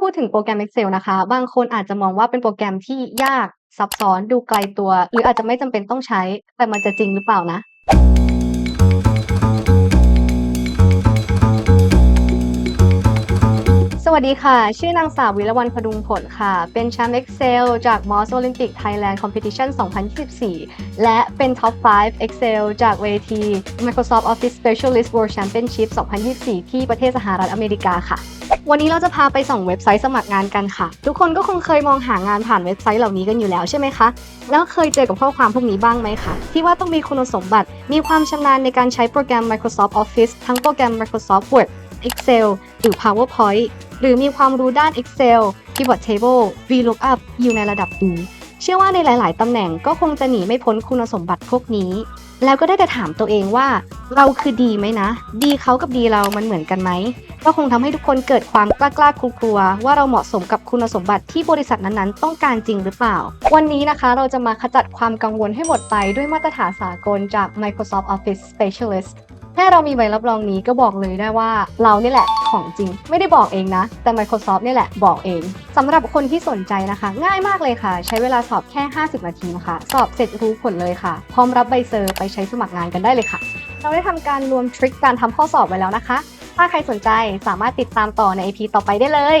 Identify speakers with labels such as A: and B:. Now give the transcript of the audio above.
A: พูดถึงโปรแกรม Excel นะคะ บางคนอาจจะมองว่าเป็นโปรแกรมที่ยากซับซ้อนดูไกลตัว หรืออาจจะไม่จำเป็นต้องใช้ แต่มันจะจริงหรือเปล่านะ วัสดีค่ะ ชื่อนางสาววิรวรรณพดุงผลค่ะ เป็นแชมป์ Excel จาก Moss Olympic Thailand Competition 2024 และเป็น Top 5 Excel จากเวที Microsoft Office Specialist World Championship 2024 ที่ประเทศสหรัฐอเมริกาค่ะ วันนี้เราจะพาไปส่องเว็บไซต์สมัครงานกันค่ะ ทุกคนก็คงเคยมองหางานผ่านเว็บไซต์เหล่านี้กันอยู่แล้วใช่ไหมคะ แล้วเคยเจอกับข้อความพวกนี้บ้างไหมคะที่ว่าต้องมีคุณสมบัติ มีความชำนาญในการใช้โปรแกรม Microsoft Office ทั้งโปรแกรม Microsoft Word Excel หรือ PowerPoint หรือมีความรู้ด้าน Excel Pivot Table VLOOKUP อยู่ในระดับ B เชื่อว่าในหลาย ๆ ตำแหน่งก็คงจะหนีไม่พ้นคุณสมบัติพวกนี้ แล้วก็ได้แต่ถามตัวเองว่า เราคือดีไหมนะ ดีเขากับดีเรามันเหมือนกันไหม ก็คงทำให้ทุกคนเกิดความกล้ากล้ากลัวๆว่าเราเหมาะสมกับคุณสมบัติที่บริษัทนั้น ๆ ต้องการจริงหรือเปล่า วันนี้นะคะเราจะมาขจัดความกังวลให้หมดไปด้วยมาตรฐานสากลจาก Microsoft Office Specialist แค่เรามีใบรับรองนี้ก็บอกเลยได้ว่า เรานี่แหละของจริง ไม่ได้บอกเองนะ แต่ Microsoft นี่แหละบอกเองสำหรับคนที่สนใจนะคะ ง่ายมากเลยค่ะ ใช้เวลาสอบแค่ 50 นาทีนะคะ สอบเสร็จรู้ผลเลยค่ะ พร้อมรับใบเซอร์ไปใช้สมัครงานกันได้เลยค่ะ เราได้ทำการรวมทริคการทำข้อสอบไว้แล้วนะคะ ถ้าใครสนใจสามารถติดตามต่อใน EP ต่อไปได้เลย